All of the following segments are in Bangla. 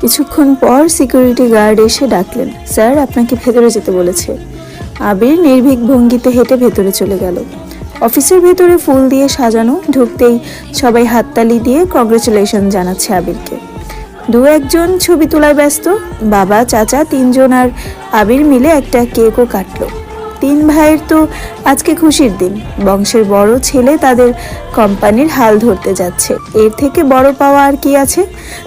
কিছুক্ষণ পর সিকিউরিটি গার্ড এসে ডাকলেন, স্যার, আপনাকে ভেতরে যেতে বলেছে। আবির নির্ভীক ভঙ্গিতে হেঁটে ভেতরে চলে গেল। অফিসের ভেতরে ফুল দিয়ে সাজানো, ঢুকতেই সবাই হাততালি দিয়ে কংগ্রেচুলেশন জানাচ্ছে আবিরকে। দু একজন ছবি তোলায় ব্যস্ত, বাবা, চাচা, তিনজন আর আবির মিলে একটা কেকও কাটলো। তিন ভাইয়ের তো আজকে খুশির দিন। বংশের বড় ছেলে তাদের কোম্পানির হাল ধরতে যাচ্ছে। এর থেকে বড় পাওয়া আর কি আছে?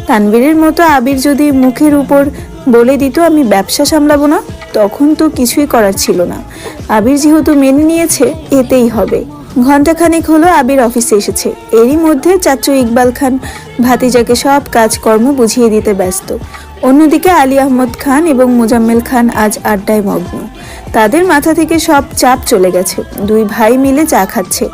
তানবীরের মতো আবির যদি মুখের উপর বলে দিত, আমি ব্যবসা সামলাবো না, তখন তো কিছুই করার ছিল না। আবির যেহেতু মেনে নিয়েছে, এতেই হবে। ঘন্টাখানেক হলো আবির অফিসে এসেছে। এরই মধ্যে চাচু ইকবাল খান, ভাতিজাকে সব কাজকর্ম বুঝিয়ে দিতে ব্যস্ত। অন্যদিকে আলী আহমদ খান এবং মোজাম্মেল খান আজ আড্ডায় মগ্ন। তাদের মাথা থেকে সব চাপ চলে গেছে। দুই ভাই মিলে চা খাচ্ছে।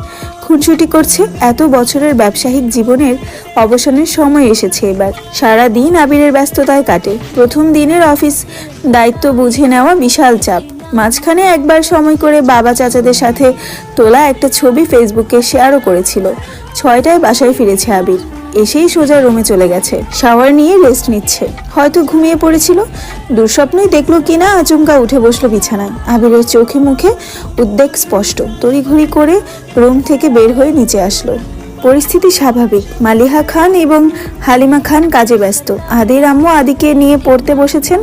খুনসুটি করছে এত বছরের ব্যবসায়িক জীবনের অবসানের সময় এসেছে এবার। সারা দিন আবিরের ব্যস্ততায় কাটে। প্রথম দিনের অফিস দায়িত্ব বুঝে নেওয়া বিশাল চাপ। মাঝখানে একবার সময় করে বাবা চাচাদের সাথে তোলা একটা ছবি ফেসবুকে শেয়ারও করেছিল। ছয়টায় বাসায় ফিরেছে আবির। এসেই সোজা রুমে চলে গেছে। শাওয়ার নিয়ে রেস্ট নিচ্ছে। হয়তো ঘুমিয়ে পড়েছিল। দুঃস্বপ্নই দেখল কিনা আচমকা উঠে বসল বিছানায়। আবিরের চোখে মুখে উদ্বেগ স্পষ্ট। তড়িঘড়ি করে রুম থেকে বের হয়ে নিচে আসলো। পরিস্থিতি স্বাভাবিক। মালিহা খান এবং হালিমা খান কাজে ব্যস্ত। আদির আম্মু আদিকে নিয়ে পড়তে বসেছেন।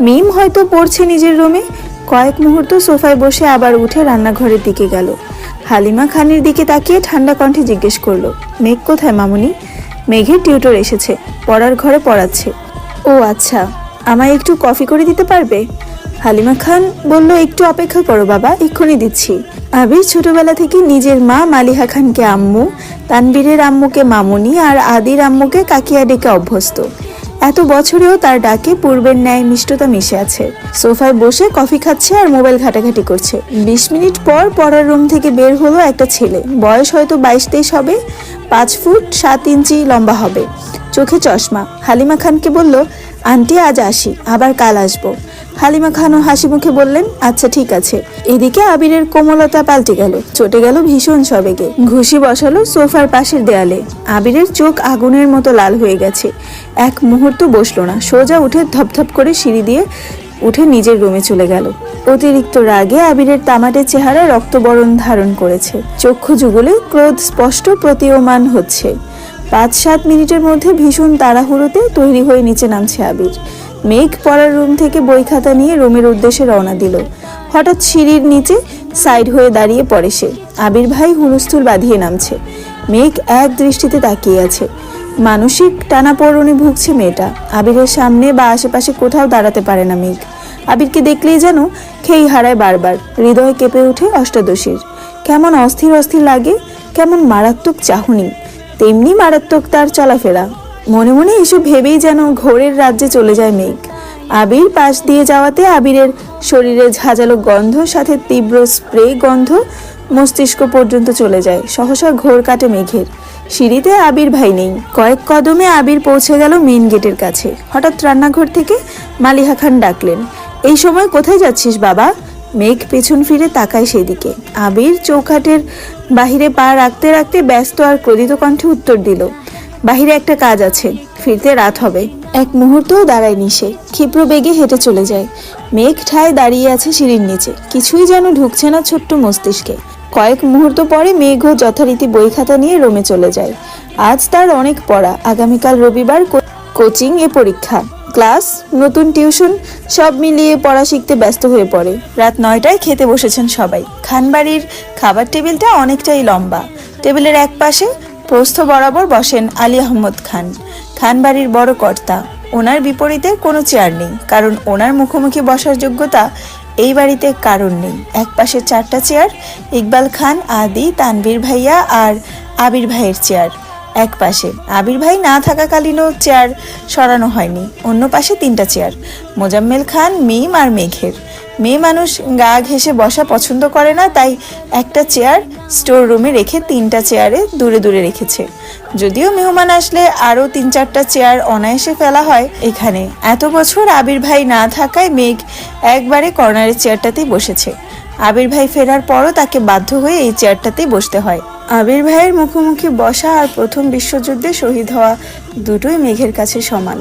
মিম হয়তো পড়ছে নিজের রুমে। কয়েক মুহূর্ত সোফায় বসে আবার উঠে রান্নাঘরের দিকে গেল। হালিমা খানের দিকে তাকিয়ে ঠান্ডা কণ্ঠে জিজ্ঞেস করল, মেঘ কোথায় মামুনি? মেঘের টিউটর এসেছে, পড়ার ঘরে পড়াচ্ছে। ও আচ্ছা আমায় একটু কফি করে দিতে পারবে? হালিমা খান বলল, একটু অপেক্ষা করো বাবা, এক্ষুনি দিচ্ছি। আবির ছোটবেলা থেকে নিজের মা মালিহা খানকে আম্মু, তানবীরের আম্মুকে মামুনি আর আদির আম্মুকে কাকিয়া ডেকে অভ্যস্ত। এত বছরেও তার ডাকে পূর্বের ন্যায় মিষ্টতা মিশে আছে। সোফায় বসে কফি খাচ্ছে আর মোবাইল ঘাটাঘাটি করছে। বিশ মিনিট পর পড়ার রুম থেকে বের হলো একটা ছেলে। বয়স হয়তো বাইশ তেইশ হবে, পাঁচ ফুট সাত ইঞ্চি লম্বা হবে। চোখে চশমা। হালিমা খানকে বলল, আন্টি, আজ আসি, আবার কাল আসব। হালিমা খানও হাসি মুখে বললেন আচ্ছা ঠিক আছে। এদিকে আবিরের কোমলতা পাল্টে গেল, চটে গেল ভীষণ সবেগে। ঘুষি বসালো সোফার পাশের দেয়ালে। আবিরের চোখ আগুনের মতো লাল হয়ে গেছে। এক মুহূর্ত বসল না, সোজা উঠে ধপধপ করে সিঁড়ি দিয়ে উঠে নিজের রুমে চলে গেল। অতিরিক্ত রাগে আবিরের তামাটে চেহারা রক্তবরণ ধারণ করেছে। চক্ষু যুগলে ক্রোধ স্পষ্ট প্রতীয়মান হচ্ছে। পাঁচ সাত মিনিটের মধ্যে ভীষণ তাড়াহুড়োতে তৈরি হয়ে নিচে নামছে আবির। মেঘ পড়ার রুম থেকে বই খাতা নিয়ে রুমের উদ্দেশ্যে রওনা দিল। হঠাৎ সিঁড়ির নিচে সাইড হয়ে দাঁড়িয়ে পড়ে সে। আবির ভাই হুলস্থুল বাঁধিয়ে নামছে। মেঘ এক দৃষ্টিতে তাকিয়ে আছে। মানসিক টানাপোড়নে ভুগছে মেয়েটা। আবিরের সামনে বা আশেপাশে কোথাও দাঁড়াতে পারে না মেঘ। আবিরকে দেখলেই যেন খেই হারায় বারবার। হৃদয় কেঁপে ওঠে অষ্টাদশীর। কেমন অস্থির অস্থির লাগে, কেমন মারাত্মক চাহনি। তেমনি মারাত্মক তার চলাফেরা। মনে মনে এসব ভেবেই যেন ঘোরের রাজ্যে চলে যায় মেঘ। আবির পাশ দিয়ে যাওয়াতে আবিরের শরীরে ঝাঁঝালো গন্ধ, সাথে তীব্র স্প্রে গন্ধ মস্তিষ্ক পর্যন্ত চলে যায়। সহসা ঘোর কাটে মেঘের। সিঁড়িতে আবির ভাই নেই। কয়েক কদমে আবির পৌঁছে গেল মেন গেটের কাছে। হঠাৎ রান্নাঘর থেকে মালিহা খান ডাকলেন, এই সময় কোথায় যাচ্ছিস বাবা? মেঘ পেছন ফিরে তাকায় সেদিকে। আবির চৌখাটের বাহিরে পা রাখতে রাখতে ব্যস্ত আর ক্রোধিত কণ্ঠে উত্তর দিল বাহিরে একটা কাজ আছে, ফিরতে রাত হবে। এক মুহূর্তও দাঁড়ায়নি সে, ক্ষিপ্র বেগে হেঁটে চলে যায়। মেঘ ঠায় দাঁড়িয়ে আছে সিঁড়ির নিচে, কিছুই যেন ঢুকছে না ছোট্ট মস্তিষ্কে। কয়েক মুহূর্ত পরে মেঘও যথারীতি বই খাতা নিয়ে রোমে চলে যায়। আজ তার অনেক পড়া, আগামীকাল রবিবার কোচিং এ পরীক্ষা, ক্লাস, নতুন টিউশন, সব মিলিয়ে পড়া শিখতে ব্যস্ত হয়ে পড়ে। রাত নয়টায় খেতে বসেছেন সবাই। খানবাড়ির খাবার টেবিলটা অনেকটাই লম্বা। টেবিলের এক পাশে প্রস্থ বরাবর বসেন আলী আহমদ খান। খানবাড়ির বড় কর্তা। ওনার বিপরীতে কোনো চেয়ার নেই, কারণ ওনার মুখোমুখি বসার যোগ্যতা এই বাড়িতে কারণ নেই। এক পাশে চারটা চেয়ার, ইকবাল খান, আদি, তানভীর ভাইয়া আর আবির ভাইয়ের চেয়ার। এক পাশে আবির ভাই না থাকাকালীনও চেয়ার সরানো হয়নি, অন্য পাশে তিনটা চেয়ার। মোজাম্মেল খান, মিম আর মেঘের। মেয়ে মানুষ গা ঘেঁষে বসা পছন্দ করে না, তাই একটা চেয়ার স্টোর রুমে রেখে তিনটা চেয়ারে দূরে দূরে রেখেছে। যদিও মেহমান আসলে আরও তিন চারটা চেয়ার অনায়াসে ফেলা হয় এখানে। এত বছর আবির ভাই না থাকায় মেঘ একবারে কর্নারের চেয়ারটাতেই বসেছে। আবির ভাই ফেরার পরও তাকে বাধ্য হয়ে এই চেয়ারটাতেই বসতে হয়। আবির ভাইয়ের মুখোমুখি বসা আর প্রথম বিশ্বযুদ্ধে শহীদ হওয়া দুটোই মেঘের কাছে সমান।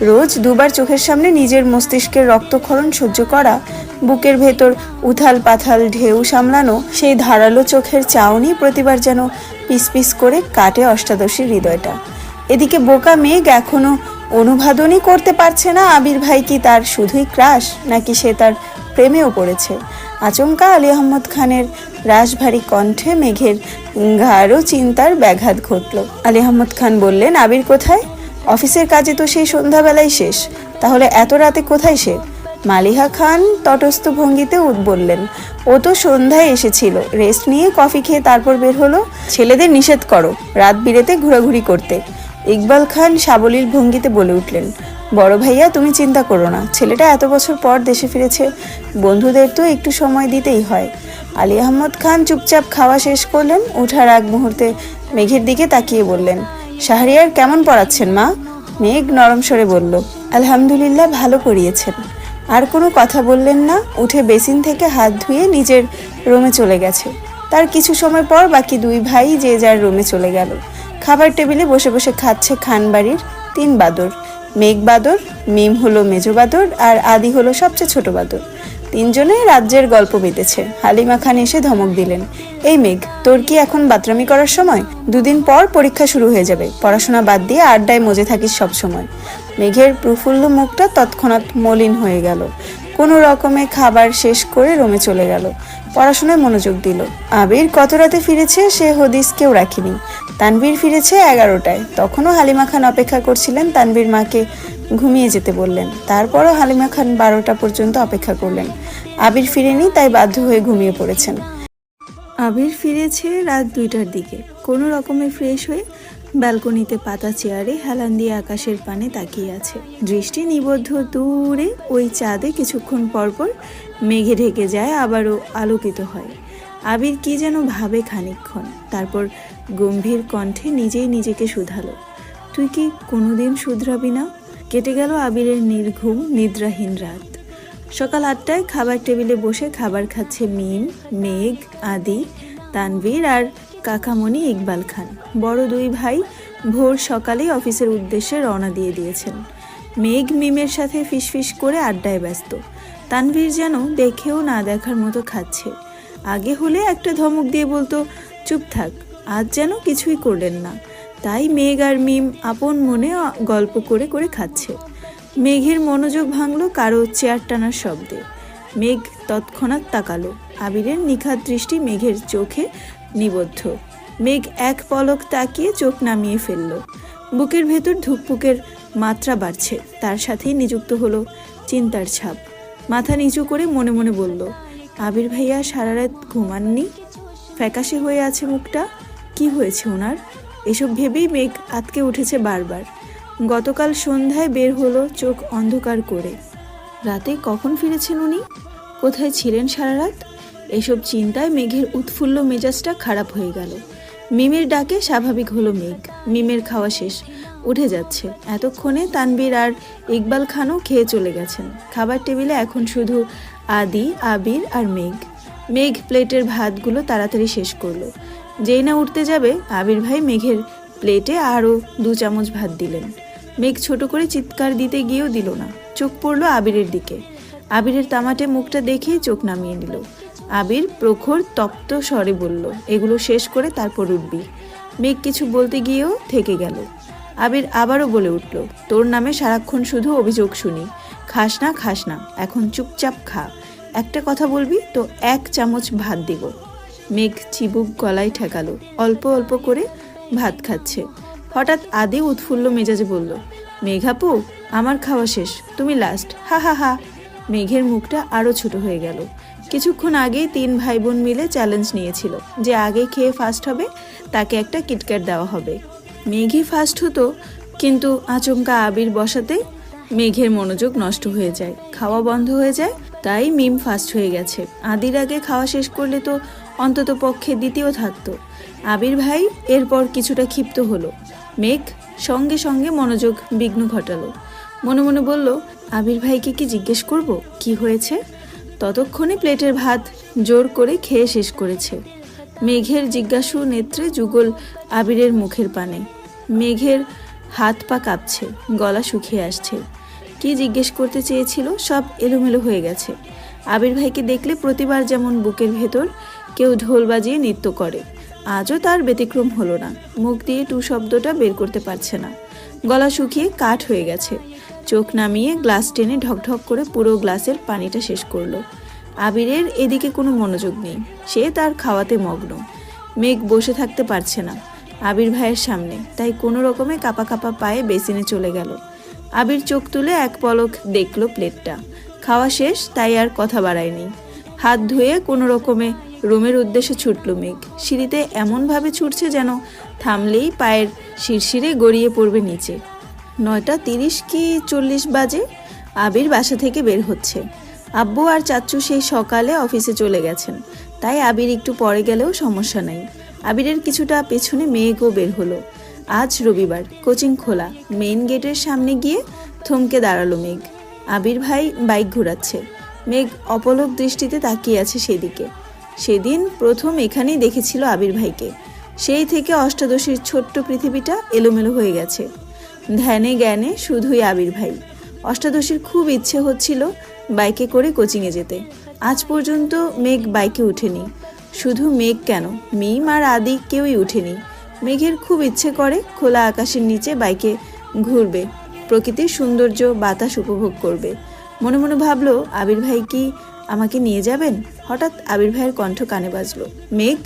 রোজ দুবার চোখের সামনে নিজের মস্তিষ্কের রক্তক্ষরণ সহ্য করা, বুকের ভেতর উথাল পাথাল ঢেউ সামলানো, সেই ধারালো চোখের চাউনি প্রতিবার যেন পিস করে কাটে অষ্টাদশীর হৃদয়টা। এদিকে বোকা মেঘ এখনও অনুবাদনই করতে পারছে না আবির ভাই কি তার শুধুই ক্রাশ, নাকি সে তার প্রেমেও পড়েছে। আচমকা আলী আহমদ খানের রাশভারী কণ্ঠে মেঘের গাঢ় চিন্তার ব্যাঘাত ঘটল। আলী আহমদ খান বললেন, আবির কোথায়? অফিসের কাজে তো সেই সন্ধ্যাবেলায় শেষ। তাহলে এত রাতে কোথায় সে? মালিহা খান তটস্থ ভঙ্গিতে বললেন, ও তো সন্ধ্যায় এসেছিল। রেস্ট নিয়ে কফি খেয়ে তারপর বের হলো। ছেলেদের নিষেধ করো, রাত বিরেতে ঘোরাঘুরি করতে। ইকবাল খান সাবলীল ভঙ্গিতে বলে উঠলেন, বড় ভাইয়া, তুমি চিন্তা করো না। ছেলেটা এত বছর পর দেশে ফিরেছে। বন্ধুদের তো একটু সময় দিতেই হয়। আলী আহমদ খান চুপচাপ খাওয়া শেষ করলেন। ওঠার এক মুহূর্তে মেঘের দিকে তাকিয়ে বললেন শাহরিয়ার কেমন পড়াচ্ছেন, মা? মেঘ নরম স্বরে বলল, আলহামদুলিল্লাহ, ভালো করিয়েছেন। আর কোনো কথা বললেন না, উঠে বেসিন থেকে হাত ধুয়ে নিজের রুমে চলে গেছে। তার কিছু সময় পর বাকি দুই ভাই যে যার রুমে চলে গেল। খাবার টেবিলে বসে বসে খাচ্ছে খান বাড়ির তিন বাদর। মেঘ বাদর, মিম হলো মেজো বাদর, আর আদি হলো সবচেয়ে ছোট বাদর। তিনজনে রাজ্যের গল্প মেতেছে হালিমা খান এসে ধমক দিলেন, এই মেঘ, তোর কি এখন বাতরামি করার সময়? দুদিন পর পরীক্ষা শুরু হয়ে যাবে, পড়াশোনা বাদ দিয়ে আড্ডায় মজে থাকিস সব সময়। মেঘের প্রফুল্ল মুখটা তৎক্ষণাৎ মলিন হয়ে গেল। কোনো রকমে খাবার শেষ করে রোমে চলে গেল। পড়াশোনায় মনোযোগ দিল। আবির কত রাতে ফিরেছে সে হদিস কেউ রাখিনি। তানভীর ফিরেছে এগারোটায়। তখনও হালিমা খান অপেক্ষা করছিলেন তানভীর মাকে ঘুমিয়ে যেতে বললেন। তারপরও হালিমা খান বারোটা পর্যন্ত অপেক্ষা করলেন। আবির ফিরেনি, তাই বাধ্য হয়ে ঘুমিয়ে পড়েছেন। আবির ফিরেছে রাত দুইটার দিকে। কোনো রকমে ফ্রেশ হয়ে ব্যালকনিতে পাতা চেয়ারে হেলান দিয়ে আকাশের পানে তাকিয়ে আছে। দৃষ্টি নিবদ্ধ দূরে ওই চাঁদে কিছুক্ষণ পরপর মেঘে ঢেকে যায়, আবারও আলোকিত হয়। আবির কি যেন ভাবে খানিকক্ষণ। তারপর গম্ভীর কণ্ঠে নিজেই নিজেকে শুধালো। তুই কি কোনোদিন শুধরাবি না? কেটে গেল আবিরের নির্ঘুম, নিদ্রাহীন রাত। সকাল আটটায় খাবার টেবিলে বসে খাবার খাচ্ছে মিম, মেঘ, আদি, তানভীর আর কাকামণি ইকবাল খান। বড় দুই ভাই ভোর সকালেই অফিসের উদ্দেশ্যে রওনা দিয়ে দিয়েছেন। মেঘ মিমের সাথে ফিসফিস করে আড্ডায় ব্যস্ত। তানভীর যেন দেখেও না দেখার মতো খাচ্ছে। আগে হলে একটা ধমক দিয়ে বলতো, চুপ থাক, আজ যেন কিছুই করলেন না। তাই মেঘ আর মিম আপন মনে গল্প করে করে খাচ্ছে। মেঘের মনোযোগ ভাঙলো কারও চেয়ার টানার শব্দে। মেঘ তৎক্ষণাৎ তাকালো। আবিরের নিখাত দৃষ্টি মেঘের চোখে নিবদ্ধ। মেঘ এক পলক তাকিয়ে চোখ নামিয়ে ফেলল। বুকের ভেতর ধুকপুকের মাত্রা বাড়ছে। তার সাথেই নিযুক্ত হলো চিন্তার ছাপ। মাথা নিচু করে মনে মনে বলল, আবির ভাইয়া সারা রাত ঘুমাননি? ফ্যাকাশে হয়ে আছে মুখটা? কি হয়েছে ওনার? এসব ভেবেই মেঘ আতকে উঠেছে বারবার। গতকাল সন্ধ্যায় বের হলো চোখ অন্ধকার করে। রাতে কখন ফিরেছেন উনি? কোথায় ছিলেন সারা রাত এসব চিন্তায় মেঘের উৎফুল্ল মেজাজটা খারাপ হয়ে গেল। মিমের ডাকে স্বাভাবিক হলো মেঘ। মিমের খাওয়া শেষ। উঠে যাচ্ছে। এতক্ষণে তানবীর আর ইকবাল খানও খেয়ে চলে গেছেন। খাবার টেবিলে এখন শুধু আদি, আবির আর মেঘ। মেঘ প্লেটের ভাতগুলো তাড়াতাড়ি শেষ করল। যেই না উঠতে যাবে, আবির ভাই মেঘের প্লেটে আরও দু চামচ ভাত দিলেন। মেঘ ছোট করে চিৎকার দিতে গিয়েও দিল না। চোখ পড়ল আবিরের দিকে। আবিরের তামাটে মুখটা দেখেই চোখ নামিয়ে নিল। আবির প্রখর, তপ্ত স্বরে বলল, এগুলো শেষ করে তারপর উঠবি। মেঘ কিছু বলতে গিয়েও থেকে গেল। আবির আবারও বলে উঠল, তোর নামে সারাক্ষণ শুধু অভিযোগ শুনি। খাস না খাস না, এখন চুপচাপ খা। একটা কথা বলবি, তো এক চামচ ভাত দিব। মেঘ চিবুক গলায় ঠেকালো। অল্প অল্প করে ভাত খাচ্ছে। হঠাৎ আদি উৎফুল্ল মেজাজে বলল, মেঘাপু, আমার খাওয়া শেষ, তুমি লাস্ট হা হা হা। মেঘের মুখটা আরও ছোট হয়ে গেল। কিছুক্ষণ আগেই তিন ভাই বোন মিলে চ্যালেঞ্জ নিয়েছিল যে আগে খেয়ে ফার্স্ট হবে, তাকে একটা কিটক্যাট দেওয়া হবে। মেঘই ফার্স্ট হতো, কিন্তু আচমকা আবির বসাতে মেঘের মনোযোগ নষ্ট হয়ে যায়, খাওয়া বন্ধ হয়ে যায়, তাই মিম ফার্স্ট হয়ে গেছে। আদির আগে খাওয়া শেষ করলে তো অন্তত পক্ষে দ্বিতীয় থাকত। আবির ভাই এরপর কিছুটা ক্ষিপ্ত হলো। মেঘ সঙ্গে সঙ্গে মনোযোগ বিঘ্ন ঘটালো। মনে মনে বলল, আবির ভাইকে কি জিজ্ঞেস করব? কি হয়েছে? ততক্ষণে প্লেটের ভাত জোর করে খেয়ে শেষ করেছে। মেঘের জিজ্ঞাসু নেত্রে যুগল আবিরের মুখের পানে। মেঘের হাত পা কাঁপছে, গলা শুকিয়ে আসছে। কি জিজ্ঞেস করতে চেয়েছিল? সব এলোমেলো হয়ে গেছে। আবির ভাইকে দেখলে প্রতিবার যেমন বুকের ভেতর কেউ ঢোল বাজিয়ে নৃত্য করে। আজও তার ব্যতিক্রম হলো না। মুখ দিয়ে টু শব্দটা বের করতে পারছে না। গলা শুকিয়ে কাঠ হয়ে গেছে। চোখ নামিয়ে গ্লাস টেনে ঢকঢক করে পুরো গ্লাসের পানিটা শেষ করল। আবিরের এদিকে কোনো মনোযোগ নেই। সে তার খাওয়াতে মগ্ন। মেঘ বসে থাকতে পারছে না। আবির ভাইয়ের সামনে। তাই কোনো রকমে কাপা কাপা পায়ে বেসিনে চলে গেল। আবির চোখ তুলে এক পলক দেখল প্লেটটা। খাওয়া শেষ, তাই আর কথা বাড়ায়নি। হাত ধুয়ে কোনো রকমে রুমের উদ্দেশ্যে ছুটল মেঘ। সিঁড়িতে এমনভাবে ছুটছে যেন থামলেই পায়ের শিরশিরে গড়িয়ে পড়বে নিচে। নয়টা তিরিশ কি চল্লিশ বাজে? আবির বাসা থেকে বের হচ্ছে। আব্বু আর চাচ্চু সেই সকালে অফিসে চলে গেছেন। তাই আবির একটু পরে গেলেও সমস্যা নাই। আবিরের কিছুটা পেছনে মেঘও বের হলো। আজ রবিবার, কোচিং খোলা। মেইন গেটের সামনে গিয়ে থমকে দাঁড়াল মেঘ। আবির ভাই বাইক ঘোরাচ্ছে। মেঘ অপলক দৃষ্টিতে তাকিয়ে আছে সেদিকে। সেদিন প্রথম এখানেই দেখেছিল আবির ভাইকে। সেই থেকে অষ্টাদশীর ছোট্ট পৃথিবীটা এলোমেলো হয়ে গেছে। ধ্যানে জ্ঞানে শুধুই আবির ভাই। অষ্টাদশীর খুব ইচ্ছে হচ্ছিল বাইকে করে কোচিংয়ে যেতে। আজ পর্যন্ত মেঘ বাইকে ওঠেনি শুধু মেঘ কেন? মিম আর আদি কেউই উঠেনি। মেঘের খুব ইচ্ছে করে খোলা আকাশের নিচে বাইকে ঘুরবে। প্রকৃতির সৌন্দর্য বাতাস উপভোগ করবে। মনে মনে ভাবলো, আবির ভাই কি আমাকে নিয়ে যাবেন? হঠাৎ আবির ভাইয়ের কণ্ঠ কানে বাজলো। মেঘ,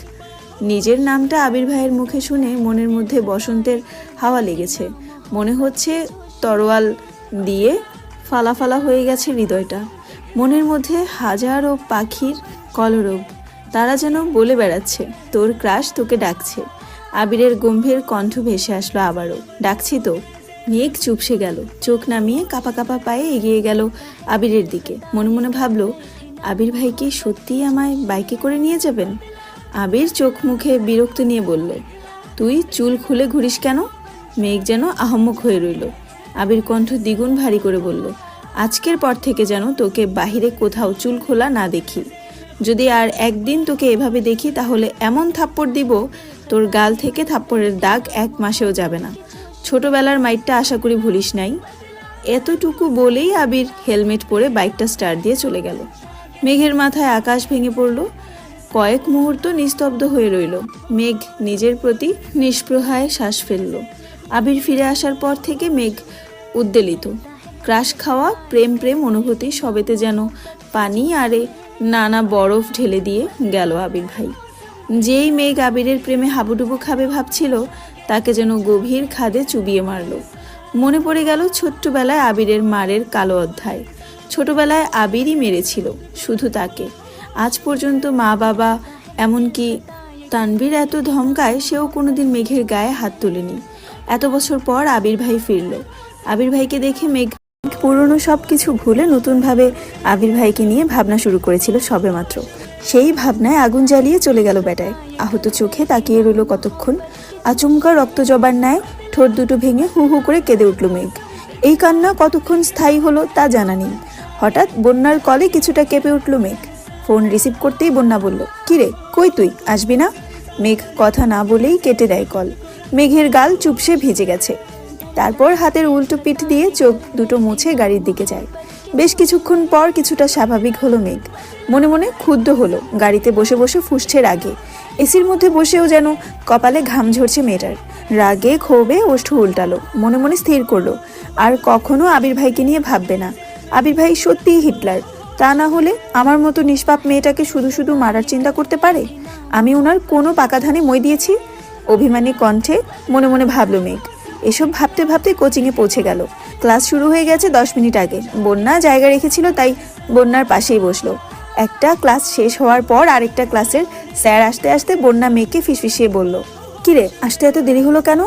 নিজের নামটা আবির ভাইয়ের মুখে শুনে মনের মধ্যে বসন্তের হাওয়া লেগেছে। মনে হচ্ছে তরোয়াল দিয়ে ফালা ফালা হয়ে গেছে হৃদয়টা। মনের মধ্যে হাজারো পাখির কলরব, তারা যেন বলে বেড়াচ্ছে, তোর ক্রাশ তোকে ডাকছে। আবিরের গম্ভীর কণ্ঠ ভেসে আসলো আবারও। ডাকছি তো। মেঘ চুপসে গেল। চোখ নামিয়ে কাপা কাপা পায়ে এগিয়ে গেল আবিরের দিকে। মনে মনে ভাবলো আবির ভাই কি সত্যিই আমায় বাইকে করে নিয়ে যাবেন? আবির চোখ মুখে বিরক্ত নিয়ে বলল, তুই চুল খুলে ঘুরিস কেন? মেঘ যেন আহম্মক হয়ে রইল। আবির কণ্ঠ দ্বিগুণ ভারী করে বলল, আজকের পর থেকে যেন তোকে বাহিরে কোথাও চুল খোলা না দেখি। যদি আর একদিন তোকে এভাবে দেখি, তাহলে এমন থাপ্পড় দিব, তোর গাল থেকে থাপ্পড়ের দাগ এক মাসেও যাবে না। ছোটবেলার মাইটটা আশা করি ভুলিস নাই। এতটুকু বলেই আবির হেলমেট পরে বাইকটা স্টার্ট দিয়ে চলে গেল। মেঘের মাথায় আকাশ ভেঙে পড়ল। কয়েক মুহূর্ত নিস্তব্ধ হয়ে রইল। মেঘ নিজের প্রতি নিষ্প্রহায় শ্বাস ফেলল। আবির ফিরে আসার পর থেকে মেঘ উদ্বেলিত। ক্রাশ খাওয়া, প্রেম প্রেম অনুভূতি সবেতে যেন পানি আরে নানা বরফ ঢেলে দিয়ে গেল আবির ভাই। যেই মেঘ আবিরের প্রেমে হাবুডুবু খাবে ভাবছিল, তাকে যেন গভীর খাদে চুবিয়ে মারল। মনে পড়ে গেল ছোট্টবেলায় আবিরের মারের কালো অধ্যায়। ছোটবেলায় আবিরই মেরেছিল শুধু তাকে। আজ পর্যন্ত মা বাবা, এমনকি তানবীর এত ধমকায় সেও কোনোদিন মেঘের গায়ে হাত তোলেনি। এত বছর পর আবির ভাই ফিরল। আবির ভাইকে দেখে মেঘ পুরনো সব কিছু ভুলে নতুনভাবে আবির ভাইকে নিয়ে ভাবনা শুরু করেছিল সবেমাত্র। সেই ভাবনায় আগুন জ্বালিয়ে চলে গেল বেটায়। আহত চোখে তাকিয়ে রইল কতক্ষণ। আচমকা রক্ত জবার ন্যায় ঠোঁট দুটো ভেঙে হু হু করে কেঁদে উঠল মেঘ। এই কান্না কতক্ষণ স্থায়ী হলো তা জানা নেই। হঠাৎ বন্যার কলে কিছুটা কেঁপে উঠল মেঘ। ফোন রিসিভ করতেই বন্যা বলল, কিরে, কই তুই? আসবি না? মেঘ কথা না বলেই কেটে দেয় কল। মেঘের গাল চুপসে ভিজে গেছে। তারপর হাতের উল্টো পিঠ দিয়ে চোখ দুটো মুছে গাড়ির দিকে যায়। বেশ কিছুক্ষণ পর কিছুটা স্বাভাবিক হলো মেঘ। মনে মনে ক্ষুব্ধ হলো, গাড়িতে বসে বসে ফুসছে রাগে। এসির মধ্যে বসেও যেন কপালে ঘাম ঝরছে মেয়েটার। রাগে ক্ষোভে ওষ্ঠ উল্টালো, মনে মনে স্থির করল, আর কখনো আবির ভাইকে নিয়ে ভাববে না। আবির ভাই সত্যিই হিটলার। তা না হলে আমার মতো নিষ্পাপ মেয়েটাকে শুধু শুধু মারার চিন্তা করতে পারে? আমি ওনার কোনো পাকা ধানে মই দিয়েছি? অভিমানী কণ্ঠে মনে মনে ভাবলো মেঘ। এসব ভাবতে ভাবতে কোচিংয়ে পৌঁছে গেল। ক্লাস শুরু হয়ে গেছে দশ মিনিট আগে। বন্যা জায়গা রেখেছিল, তাই বন্যার পাশেই বসল। একটা ক্লাস শেষ হওয়ার পর আরেকটা ক্লাসের স্যার আসতে আসতে বন্যা মেয়েকে ফিসফিসিয়ে বলল, কিরে, আসতে এত দেরি হলো কেন?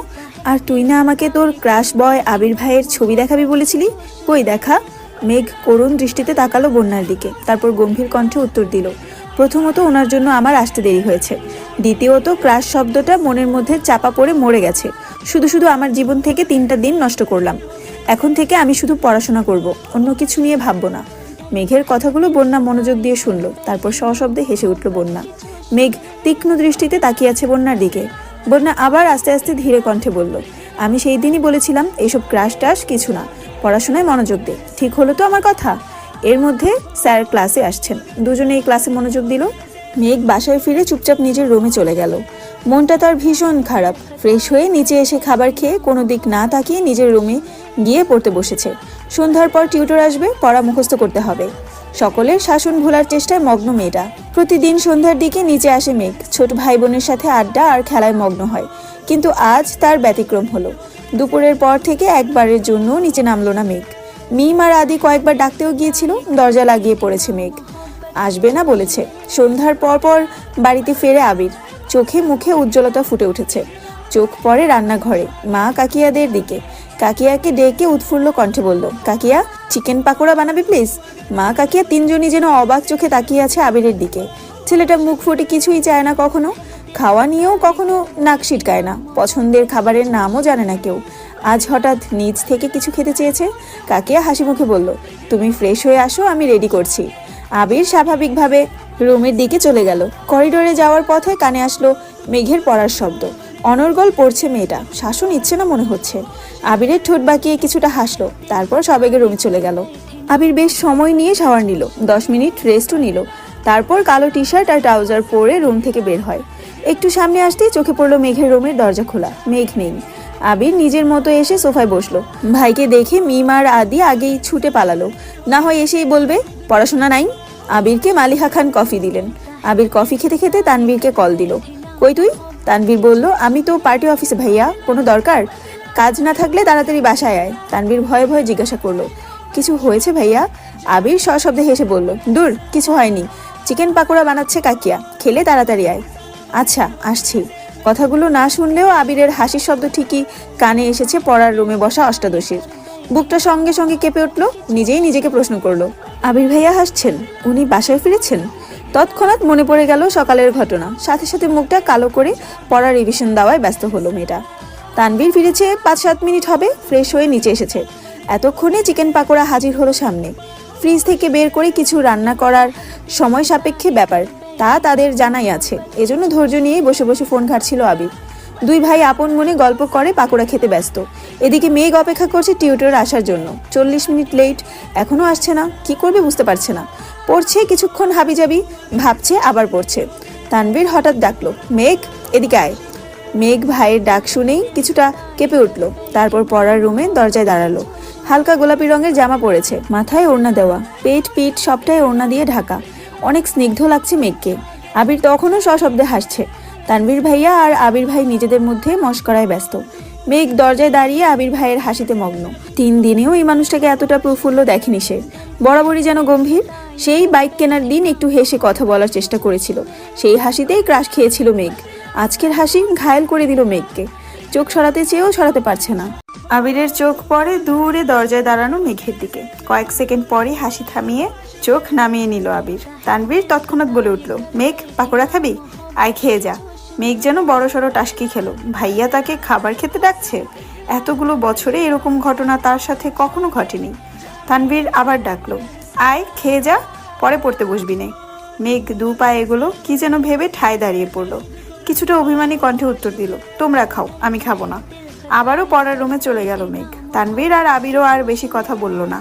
আর তুই না আমাকে তোর ক্রাশ বয় আবির ভাইয়ের ছবি দেখাবি বলেছিলি? কই দেখা? মেঘ করুণ দৃষ্টিতে তাকালো বন্যার দিকে। তারপর গম্ভীর কণ্ঠে উত্তর দিল, প্রথমত ওনার জন্য আমার আসতে দেরি হয়েছে। দ্বিতীয়ত, ক্রাশ শব্দটা মনের মধ্যে চাপা পড়ে মরে গেছে। শুধু শুধু আমার জীবন থেকে তিনটা দিন নষ্ট করলাম। এখন থেকে আমি শুধু পড়াশোনা করব, অন্য কিছু নিয়ে ভাববো না। মেঘের কথাগুলো বন্যা মনোযোগ দিয়ে শুনলো, তারপর সশব্দে হেসে উঠল বন্যা। মেঘ তীক্ষ্ণ দৃষ্টিতে তাকিয়ে আছে বন্যার দিকে। বন্যা আবার আস্তে আস্তে ধীরে কণ্ঠে বলল আমি সেই দিনই বলেছিলাম এইসব ক্রাশ টাশ কিছু না। পড়াশোনায় মনোযোগ দে। ঠিক হলো তো আমার কথা? এর মধ্যে স্যার ক্লাসে আসছেন। দুজনে এই ক্লাসে মনোযোগ দিল। মেঘ বাসায় ফিরে চুপচাপ নিজের রুমে চলে গেল। মনটা তার ভীষণ খারাপ। ফ্রেশ হয়ে নিচে এসে খাবার খেয়ে কোনো দিক না তাকিয়ে নিজের রুমে গিয়ে পড়তে বসেছে। সন্ধ্যার পর টিউটর আসবে, পড়া মুখস্থ করতে হবে। সকলের শাসন ভোলার চেষ্টায় মগ্ন মেয়েটা। প্রতিদিন সন্ধ্যার দিকে নিচে আসে মেঘ। ছোট ভাই বোনের সাথে আড্ডা আর খেলায় মগ্ন হয়। কিন্তু আজ তার ব্যতিক্রম হলো। দুপুরের পর থেকে একবারের জন্য নিচে নামলো না মেঘ। মিম আর আদি কয়েকবার ডাকতেও গিয়েছিল, দরজা লাগিয়ে পড়েছে মেঘ। আসবে না বলেছে। সন্ধ্যার পর পর বাড়িতে ফেরে আবির। চোখে মুখে উজ্জ্বলতা ফুটে উঠেছে। চোখ পড়ে রান্নাঘরে, মা কাকিয়াদের দিকে। কাকিয়াকে ডেকে উৎফুল্ল কণ্ঠে বলল, কাকিয়া, চিকেন পাকোড়া বানাবে প্লিজ মা কাকিয়া তিনজনই যেন অবাক চোখে তাকিয়ে আছে আবিরের দিকে। ছেলেটা মুখ ফুটে কিছুই চায় না কখনো। খাওয়া নিয়েও কখনো নাক সিটকায় না। পছন্দের খাবারের নামও জানে না কেউ। আজ হঠাৎ নিজ থেকে কিছু খেতে চেয়েছে। কাকিয়া হাসি মুখে বলল, তুমি ফ্রেশ হয়ে আসো, আমি রেডি করছি। আবির স্বাভাবিকভাবে রুমের দিকে চলে গেল। করিডোরে যাওয়ার পথে কানে আসলো মেঘের পড়ার শব্দ। অনর্গল পড়ছে মেয়েটা। শাসন ইচ্ছে না মনে হচ্ছে। আবিরের ঠোঁট বাঁকিয়ে কিছুটা হাসলো। তারপর সবেগে রুমে চলে গেল। আবির বেশ সময় নিয়ে শাওয়ার নিল। দশ মিনিট রেস্টও নিল। তারপর কালো টি শার্ট আর ট্রাউজার পরে রুম থেকে বের হয়। একটু সামনে আসতেই চোখে পড়ল মেঘের রুমের দরজা খোলা। মেঘ নেই। আবির নিজের মতো এসে সোফায় বসল। ভাইকে দেখে মিমার আদি আগেই ছুটে পালালো। না হয় এসেই বলবে, পড়াশোনা নাই? আবিরকে মালিহা খান কফি দিলেন। আবির কফি খেতে খেতে তানবীরকে কল দিল। কই তুই? তানবীর বলল, আমি তো পার্টি অফিসে ভাইয়া, কোনো দরকার? কাজ না থাকলে তাড়াতাড়ি বাসায় আয়। তানবীর ভয়ে ভয়ে জিজ্ঞাসা করল, কিছু হয়েছে ভাইয়া? আবির সশব্দে হেসে বলল, দূর, কিছু হয়নি। চিকেন পাকোড়া বানাচ্ছে কাকিয়া। খেলে তাড়াতাড়ি আয়। আচ্ছা আসছি। কথাগুলো না শুনলেও আবিরের হাসির শব্দ ঠিকই কানে এসেছে পড়ার রুমে বসা অষ্টাদশীর। বুকটা সঙ্গে সঙ্গে কেঁপে উঠল, নিজেই নিজেকে প্রশ্ন করল, আবির ভাইয়া হাসছেন? উনি বাসায় ফিরেছেন? তৎক্ষণাৎ মনে পড়ে গেল সকালের ঘটনা। সাথে সাথে মুখটা কালো করে পড়া রিভিশন দেওয়ায় ব্যস্ত হলো মেয়েটা। তানবীর ফিরেছে পাঁচ সাত মিনিট হবে, ফ্রেশ হয়ে নিচে এসেছে। এতক্ষণে চিকেন পাকোড়া হাজির হলো সামনে। ফ্রিজ থেকে বের করে কিছু রান্না করার সময় সাপেক্ষে ব্যাপার। তা তাদের জানাই আছে। এজন্য ধৈর্য নিয়েই বসে বসে ফোন ঘাটছিল আবির। দুই ভাই আপন মনে গল্প করে, পাকোড়া খেতে ব্যস্ত। এদিকে মেঘ অপেক্ষা করছে টিউটর আসার জন্য। চল্লিশ মিনিট লেট এখনও আসছে না। কি করবে বুঝতে পারছে না। পড়ছে কিছুক্ষণ হাবি হাবিজাবি, ভাবছে আবার পড়ছে। তানবীর হঠাৎ ডাকলো, মেঘ, এদিকে আয়। মেঘ ভাইয়ের ডাক শুনেই কিছুটা কেঁপে উঠল। তারপর পড়ার রুমে দরজায় দাঁড়াল। হালকা গোলাপি রঙের জামা পরেছে, মাথায় ওড়না দেওয়া। পেট পিঠ সবটাই ওড়না দিয়ে ঢাকা। অনেক স্নিগ্ধ লাগছে মেঘকে। আবির তখনও সশব্দে হাসছে। তানবীর ভাইয়া আর আবির ভাই নিজেদের মধ্যে মস্করায় ব্যস্ত। মেঘ দরজায় দাঁড়িয়ে আবির ভাইয়ের হাসিতে মগ্ন। তিন দিনেও এই মানুষটাকে এতটা প্রফুল্ল দেখেনি সে। বরাবরই যেন গম্ভীর, সেই বাইক কেনার দিন একটু হেসে কথা বলার চেষ্টা করেছিল। সেই হাসিতেই ক্রাশ খেয়েছিল মেঘ। আজকের হাসি ঘায়েল করে দিল মেঘকে। চোখ সরাতে চেয়েও সরাতে পারছে না। আবিরের চোখ পড়ে দূরে দরজায় দাঁড়ানো মেঘের দিকে। কয়েক সেকেন্ড পরে হাসি থামিয়ে চোখ নামিয়ে নিল আবির। তানবীর তৎক্ষণাৎ বলে উঠল, মেঘ, পাকোড়া খাবি? আয় খেয়ে যা। মেঘ যেন বড় সড়ো টাসকি খেলো, ভাইয়া তাকে খাবার খেতে ডাকছে? এতগুলো বছরে এরকম ঘটনা তার সাথে কখনো ঘটেনি। তানবীর আবার ডাকলো, আয় খেয়ে যা, পরে পড়তে বসবি নে। মেঘ দু পায়ে এগুলো, কি যেন ভেবে ঠায় দাঁড়িয়ে পড়ল। কিছুটা অভিমানী কণ্ঠে উত্তর দিল, তোমরা খাও, আমি খাব না। আবারও পড়ার রুমে চলে গেল মেঘ। তানবীর আর আবিরও আর বেশি কথা বলল না।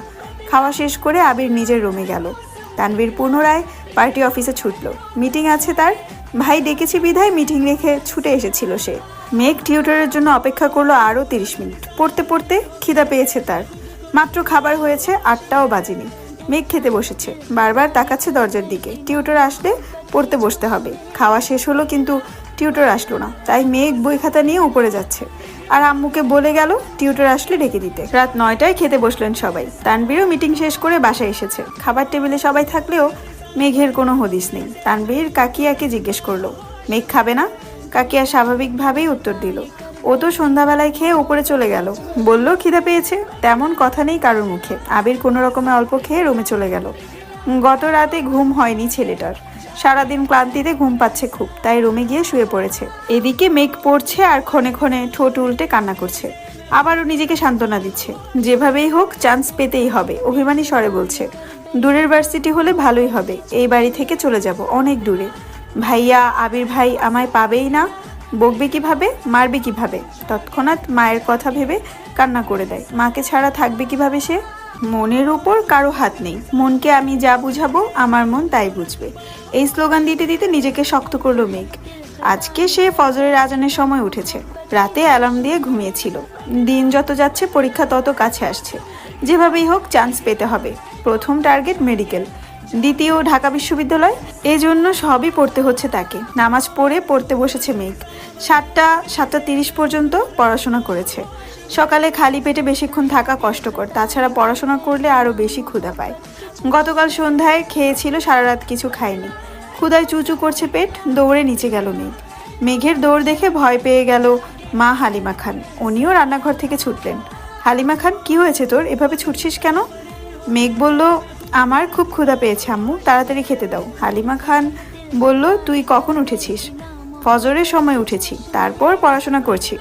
খাওয়া শেষ করে আবির নিজের রুমে গেল। তানবীর পুনরায় পার্টি অফিসে ছুটল। মিটিং আছে তার? ভাই ডেকেছি বিধায় মিটিং রেখে ছুটে এসেছিল সে। মেঘ টিউটরের জন্য অপেক্ষা করল আরও তিরিশ মিনিট। পড়তে পড়তে খিদা পেয়েছে তার। মাত্র খাবার হয়েছে, আটটাও বাজেনি। মেঘ খেতে বসেছে। বারবার তাকাচ্ছে দরজার দিকে। টিউটর আসলে পড়তে বসতে হবে। খাওয়া শেষ হলো কিন্তু টিউটর আসলো না। তাই মেঘ বই খাতা নিয়ে উপরে যাচ্ছে। আর আম্মুকে বলে গেল, টিউটর আসলে ডেকে দিতে। রাত নয়টায় খেতে বসলেন সবাই। তানবীরও মিটিং শেষ করে বাসায় এসেছে। খাবার টেবিলে সবাই থাকলেও মেঘের কোনো হদিস নেই। তানবীর কাকিয়াকে জিজ্ঞেস করল, মেঘ খাবে না? কাকিয়া স্বাভাবিকভাবেই উত্তর দিল, ও তো সন্ধ্যাবেলায় খেয়ে উপরে চলে গেল। বলল, খিদে পেয়েছে। তেমন কথা নেই কারোর মুখে। আবির কোনো রকমে অল্প খেয়ে রুমে চলে গেল। গত রাতে ঘুম হয়নি ছেলেটার। সারাদিন ক্লান্তিতে ঘুম পাচ্ছে খুব, তাই রুমে গিয়ে শুয়ে পড়েছে। এদিকে মেঘ পড়ছে আর ক্ষণে ক্ষণে ঠোঁট উল্টে কান্না করছে। আবারও নিজেকে সান্ত্বনা দিচ্ছে। যেভাবেই হোক চান্স পেতেই হবে, অভিমানী স্বরে বলছে। দূরের ভার্সিটি হলে ভালোই হবে, এই বাড়ি থেকে চলে যাব, অনেক দূরে। ভাইয়া, আবির ভাই আমায় পাবেই না। বকবে কীভাবে? মারবে কীভাবে? তৎক্ষণাৎ মায়ের কথা ভেবে কান্না করে দেয়। মাকে ছাড়া থাকবে কীভাবে সে? মনের উপর কারও হাত নেই। মনকে আমি যা বুঝাবো, আমার মন তাই বুঝবে। এই স্লোগান দিতে দিতে নিজেকে শক্ত করল মেঘ। আজকে সে ফজরের আজানের সময় উঠেছে। রাতে অ্যালার্ম দিয়ে ঘুমিয়েছিল। দিন যত যাচ্ছে, পরীক্ষা তত কাছে আসছে। যেভাবেই হোক, চান্স পেতে হবে। প্রথম টার্গেট মেডিকেল। দ্বিতীয় ঢাকা বিশ্ববিদ্যালয়। এজন্য সবই পড়তে হচ্ছে তাকে। নামাজ পড়ে পড়তে বসেছে মেঘ। সাতটা সাতটা তিরিশ পর্যন্ত পড়াশোনা করেছে। সকালে খালি পেটে বেশিক্ষণ থাকা কষ্টকর। তাছাড়া পড়াশোনা করলে আরও বেশি ক্ষুধা পায়। গতকাল সন্ধ্যায় খেয়েছিল সারা রাত কিছু খায়নি। ক্ষুধায় চুচু করছে পেট, দৌড়ে নিচে গেল মেঘ। মেঘের দৌড় দেখে ভয় পেয়ে গেল মা হালিমা খান। উনিও রান্নাঘর থেকে ছুটলেন। হালিমা খান, কি হয়েছে তোর? এভাবে ছুটছিস কেন? মেঘ বলল আমার খুব ক্ষুধা পেয়েছে, আম্মু। তাড়াতাড়ি খেতে দাও। হালিমা খান বলল, তুই কখন উঠেছিস? ফজরের সময় উঠেছি। তারপর পড়াশোনা করছি।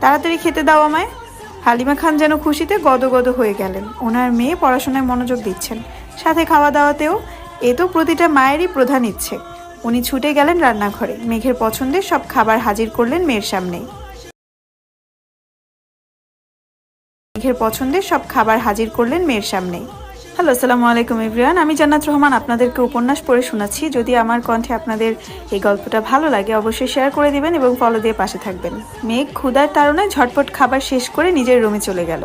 তাড়াতাড়ি খেতে দাও আমায়। হালিমা খান যেন খুশিতে গদগদ হয়ে গেলেন। ওনার মেয়ে পড়াশোনায় মনোযোগ দিচ্ছেন। সাথে খাওয়া দাওয়াতেও এ তো প্রতিটা মায়েরই প্রধান ইচ্ছে। উনি ছুটে গেলেন রান্নাঘরে। মেঘের পছন্দের সব খাবার হাজির করলেন মেয়ের সামনেই মেঘের পছন্দের সব খাবার হাজির করলেন মেয়ের সামনেই হ্যালো আসসালামু আলাইকুম ইব্রিয়ান আমি জান্নাত রহমান আপনাদেরকে উপন্যাস পড়ে শোনাচ্ছি। যদি আমার কণ্ঠে আপনাদের এই গল্পটা ভালো লাগে, অবশ্যই শেয়ার করে দিবেন এবং ফলো দিয়ে পাশে থাকবেন। মেঘ ক্ষুধার তাড়নায় ঝটপট খাবার শেষ করে নিজের রুমে চলে গেল।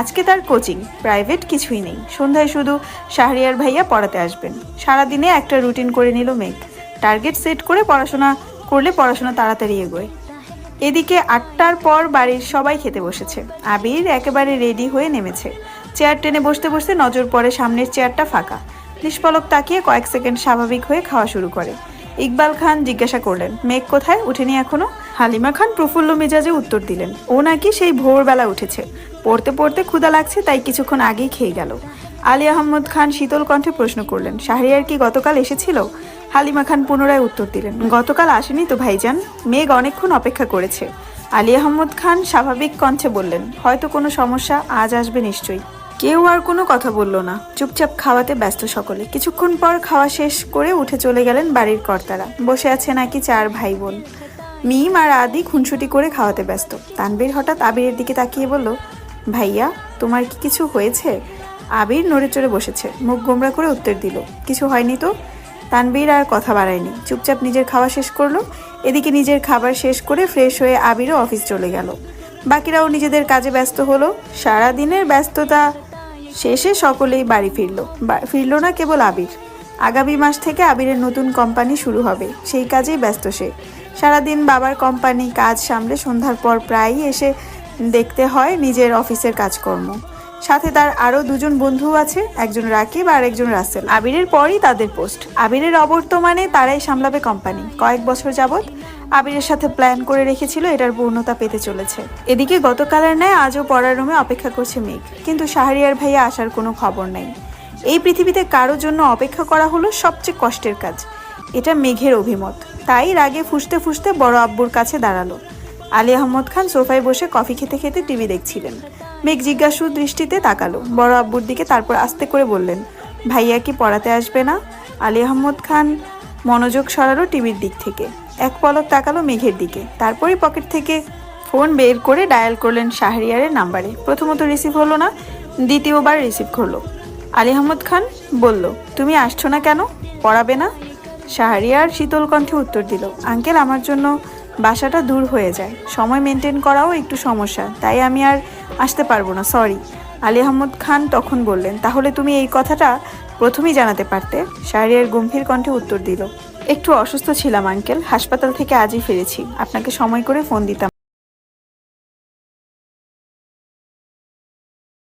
আজকে তার কোচিং প্রাইভেট কিছুই নেই। সন্ধ্যায় শুধু শাহরিয়ার ভাইয়া পড়াতে আসবেন। সারাদিনে একটা রুটিন করে নিল মেঘ। টার্গেট সেট করে পড়াশোনা করলে পড়াশোনা তাড়াতাড়ি এগোয়। এদিকে আটটার পর বাড়ির সবাই খেতে বসেছে। আবির একেবারে রেডি হয়ে নেমেছে। চেয়ার টেনে বসতে বসতে নজর পড়ে সামনের চেয়ারটা ফাঁকা। নিষ্পলক তাকিয়ে কয়েক সেকেন্ড স্বাভাবিক হয়ে খাওয়া শুরু করে। ইকবাল খান জিজ্ঞাসা করলেন, মেঘ কোথায়? উঠেনি এখনও? হালিমা খান প্রফুল্ল মেজাজে উত্তর দিলেন, ও নাকি সেই ভোরবেলা উঠেছে। পড়তে পড়তে ক্ষুধা লাগছে, তাই কিছুক্ষণ আগেই খেয়ে গেল। আলী আহমদ খান শীতল কণ্ঠে প্রশ্ন করলেন, শাহরিয়ার কি গতকাল এসেছিল? হালিমা খান পুনরায় উত্তর দিলেন, গতকাল আসেনি তো ভাইজান, মেঘ অনেকক্ষণ অপেক্ষা করেছে। আলী আহমদ খান স্বাভাবিক কণ্ঠে বললেন, হয়তো কোনো সমস্যা, আজ আসবে নিশ্চয়ই। কেউ আর কোনো কথা বলল না। চুপচাপ খাওয়াতে ব্যস্ত সকলে। কিছুক্ষণ পর খাওয়া শেষ করে উঠে চলে গেলেন বাড়ির কর্তারা। বসে আছে নাকি চার ভাই বোন মিম আর আদি খুনসুটি করে খাওয়াতে ব্যস্ত। তানবীর হঠাৎ আবিরের দিকে তাকিয়ে বলল, ভাইয়া, তোমার কি কিছু হয়েছে? আবির নড়ে চড়ে বসেছে। মুখ গোমরা করে উত্তর দিল, কিছু হয়নি তো? তানবীর আর কথা বাড়ায়নি। চুপচাপ নিজের খাওয়া শেষ করল। এদিকে নিজের খাবার শেষ করে ফ্রেশ হয়ে আবিরও অফিস চলে গেল। বাকিরাও নিজেদের কাজে ব্যস্ত হলো। সারা দিনের ব্যস্ততা শেষে সকলেই বাড়ি ফিরলো। ফিরলো না কেবল আবির। আগামী মাস থেকে আবিরের নতুন কোম্পানি শুরু হবে। সেই কাজেই ব্যস্ত সে। সারাদিন বাবার কোম্পানি কাজ সামলে সন্ধ্যার পর প্রায়ই এসে দেখতে হয় নিজের অফিসের কাজকর্ম। সাথে তার আরও দুজন বন্ধু আছে, একজন রাকিব আর একজন রাসেল। আবিরের পরই তাদের পোস্ট। আবিরের অবর্তমানে তারাই সামলাবে কোম্পানি। কয়েক বছর যাবৎ আবিরের সাথে প্ল্যান করে রেখেছিল, এটার পূর্ণতা পেতে চলেছে। এদিকে গতকালের ন্যায় আজও পড়ার রুমে অপেক্ষা করছে মেঘ, কিন্তু শাহরিয়ার ভাইয়া আসার কোনো খবর নেই। এই পৃথিবীতে কারোর জন্য অপেক্ষা করা হলো সবচেয়ে কষ্টের কাজ, এটা মেঘের অভিমত। তাই রাগে ফুসতে ফুসতে বড় আব্বুর কাছে দাঁড়াল। আলী আহমদ খান সোফায় বসে কফি খেতে খেতে টিভি দেখছিলেন। মেঘ জিজ্ঞাসু দৃষ্টিতে তাকালো। বড় আব্বুর দিকে তারপর আস্তে করে বললেন, ভাইয়া কি পড়াতে আসবে না? আলী আহমদ খান মনোযোগ সরালো টিভির দিক থেকে। এক পলক তাকালো মেঘের দিকে। তারপরই পকেট থেকে ফোন বের করে ডায়াল করলেন শাহরিয়ারের নাম্বারে। প্রথমত রিসিভ হলো না, দ্বিতীয়বার রিসিভ করল। আলী আহমদ খান বলল, তুমি আসছো না কেন? পড়াবে না? শাহরিয়ার শীতল কণ্ঠে উত্তর দিল, আঙ্কেল, আমার জন্য বাসাটা দূর হয়ে যায়। সময় মেনটেন করাও একটু সমস্যা, তাই আমি আর আসতে পারব না, সরি। আলী আহমদ খান তখন বললেন, তাহলে তুমি এই কথাটা প্রথমেই জানাতে পারতে? শাহরিয়ার গম্ভীর কণ্ঠে উত্তর দিল একটু অসুস্থ ছিলাম আঙ্কেল। হাসপাতাল থেকে আজই ফিরেছি। আপনাকে সময় করে ফোন দিতাম।